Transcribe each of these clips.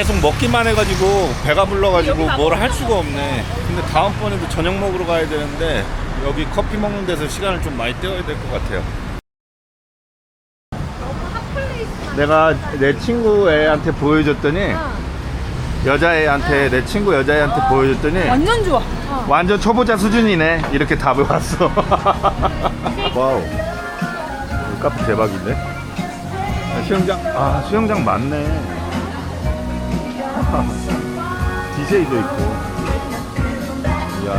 계속 먹기만 해가지고 배가 불러가지고 뭘 할 수가 없네. 근데 다음번에도 저녁 먹으러 가야 되는데 여기 커피 먹는 데서 시간을 좀 많이 때워야 될 것 같아요. 내가 내 친구 애한테 보여줬더니 여자애한테 내 친구 여자애한테 보여줬더니 완전 좋아. 완전 초보자 수준이네. 이렇게 답을 왔어. 와우. 카페 대박인데? 아, 수영장 아 수영장 많네 DJ도 있고. 이야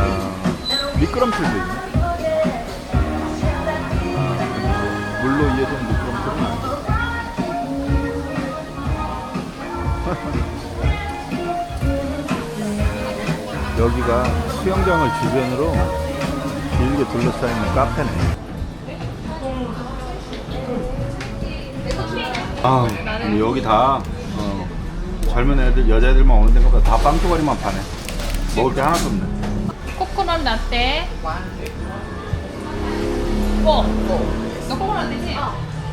미끄럼틀도 있네. 물로 이어진 미끄럼틀은 여기가 수영장을 주변으로 길게 둘러싸여 있는 카페네. 아, 여기 다 어, 젊은 애들, 여자애들만 오는 데가 다 빵뚜거리만 파네. 먹을 게 하나도 없네. 코코넛 라떼. 어. 너 코코넛 라떼지?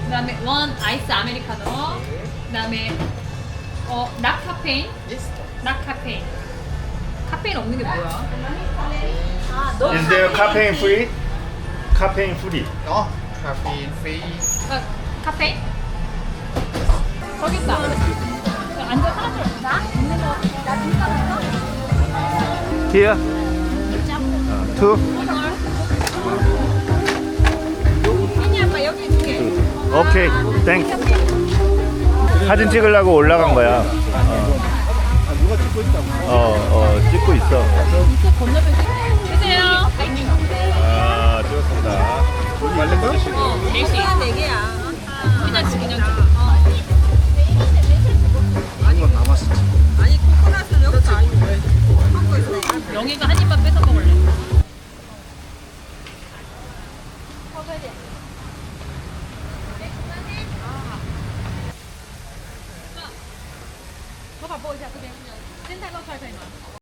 그다음에 원 아이스 아메리카노. 그다음에 어 낙카페인. 낙카페인. 카페인 없는 게 뭐야? Is there caffeine free? Caffeine free. Có caffeine free. 아, 카페인? 저기 있다. Here. 어, two. 오케이. 땡. 사진 찍으려고 올라간 거야. 어, 어, 찍고 있어. 드세요. 아, 찍었습니다. 말린 거? 어, 넷이. 네 개야. 피자치 그냥 더 바꿔 이제 그냥 센터 박 팔타이만.